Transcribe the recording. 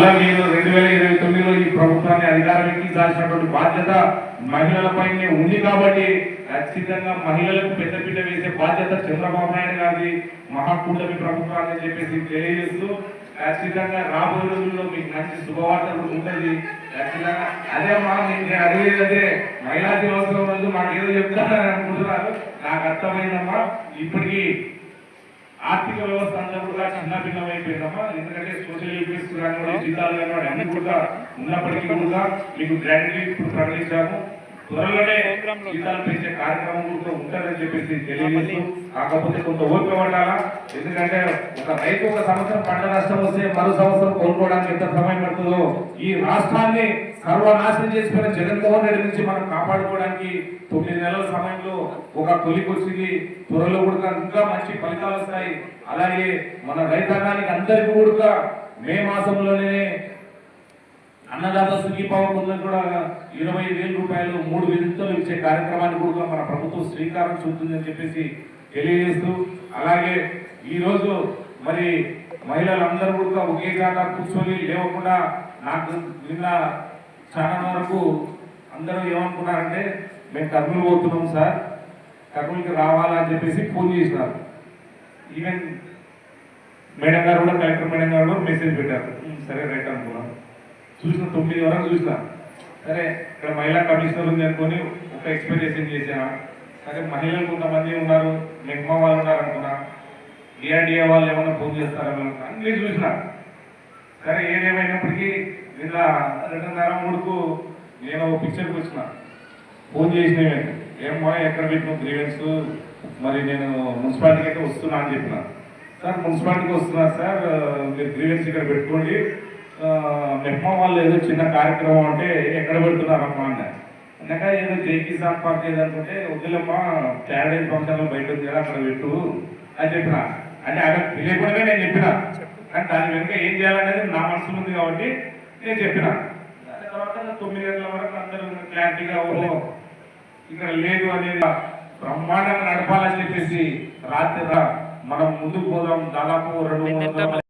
మళ్ళా నేను రెండు వేల ఇరవై తొమ్మిదిలో ఈ ప్రభుత్వాన్ని అధికారానికి దాచినటువంటి బాధ్యత మహిళలపైనే ఉంది కాబట్టి ఖచ్చితంగా మహిళలకు పెద్దపీట వేసే బాధ్యత చంద్రబాబు నాయుడు గారి మహాకూటమి ప్రభుత్వాన్ని చెప్పేసి తెలియజేస్తూ ఖచ్చితంగా రాబోయే రోజుల్లో మీకు మంచి శుభవార్తలు ఉంటుంది. ఖచ్చితంగా అదే మా నేను అదే మహిళా దినోత్సవం రోజు మాకు ఏదో చెప్తారని అనుకుంటున్నారు. నాకు అర్థమైందమ్మా. ఇప్పటికీ ఆర్థిక వ్యవస్థ అంతా కూడా చిన్న భిన్నమైపోయిందమ్మా ఎందుకంటే సోషల్ వెల్ఫేర్స్ కానివ్వండి జిల్లాలు కానివ్వండి అన్ని కూడా ఉన్నప్పటికీ కూడా మీకు గ్రాడ్యుయేట్ ఇప్పుడు ప్రకటించాము. త్వరలోనే జీతాలు పెంచే కార్యక్రమం కూడా ఉంటుందని చెప్పేసి తెలియజేస్తూ కాకపోతే కొంత ఓపిక పడాలా ఎందుకంటే ఒక రైతు ఒక సంవత్సరం పంట నష్టం వస్తే మరో సంవత్సరం కోలుకోవడానికి ఎంత సమయం పడుతుందో ఈ రాష్ట్రాన్ని సర్వనాశనం చేసిపోయిన జగన్మోహన్ రెడ్డి నుంచి మనం కాపాడుకోవడానికి తొమ్మిది నెలల సమయంలో ఒక తొలికి వచ్చింది త్వరలో కూడా ఇంకా మంచి ఫలితాలు వస్తాయి. అలాగే మన రైతాంగానికి అందరికీ కూడా మే మాసంలోనే అన్నదాత సుఖీభావ మొదలు కూడా ఇరవై వేల రూపాయలు మూడు విధులతో ఇచ్చే కార్యక్రమానికి కూడా మన ప్రభుత్వం శ్రీకారం చుడుతుందని చెప్పేసి తెలియజేస్తూ అలాగే ఈరోజు మరి మహిళలందరూ కూడా ఒకే చాట కూర్చొని లేవకుండా నాకు నిన్న చాలా వరకు అందరూ ఏమనుకున్నారంటే మేము కర్నూలు పోతున్నాం సార్ కర్నూలుకి రావాలా అని చెప్పేసి ఫోన్ చేసినారు. ఈవెన్ మేడం గారు కూడా కలెక్టర్ మేడం గారు కూడా మెసేజ్ పెట్టారు. సరే రైట్ అనుకున్నాం. చూసిన తొమ్మిది వరకు చూసిన. సరే ఇక్కడ మహిళా కమిషనర్ ఉంది అనుకొని ఒక ఎక్స్పెక్టేషన్ చేశాను సరే మహిళలు కొంతమంది ఉన్నారు మెగ్మా వాళ్ళు ఉన్నారు అనుకున్నా. ఏఆర్డిఏ వాళ్ళు ఏమైనా ఫోన్ చేస్తారని అనుకున్నా. అన్ని చూసిన. సరే ఏదేమైనప్పటికీ నిన్న రెండున్నర మూడుకు నేను ఒక పిక్చర్కి వచ్చిన. ఫోన్ చేసిన ఏమో ఎక్కడ పెట్టిన గ్రీవెన్స్ మరి నేను మున్సిపాలిటీకి అయితే వస్తున్నా అని చెప్పిన. సార్ మున్సిపాలిటీకి వస్తున్నా సార్ మీరు గ్రీవెన్స్ ఇక్కడ పెట్టుకోండి. మెహ్మా వాళ్ళు ఏదో చిన్న కార్యక్రమం అంటే ఎక్కడ పెడుతున్నారమ్మా అన్న. అన్నాక ఏదో జై కిసాన్ పార్క్ ఏదో అనుకుంటే వద్దులమ్మా ప్యారడైజ్ ఫంక్షన్లో బయట ఉంది కదా అక్కడ పెట్టు అని చెప్పిన. అంటే అక్కడ తెలియకుండానే నేను చెప్పిన. కానీ దాని వెనుక ఏం చేయాలనేది నా మనసులో ఉంది కాబట్టి నేను చెప్పిన. దాని తర్వాత తొమ్మిది గంటల వరకు అందరూ క్లారిటీగా ఓహో ఇక్కడ లేదు అనేది బ్రహ్మాండంగా నడపాలని చెప్పేసి రాత్రి మనం ముందుకు పోదాం దాదాపు రెండు మూడు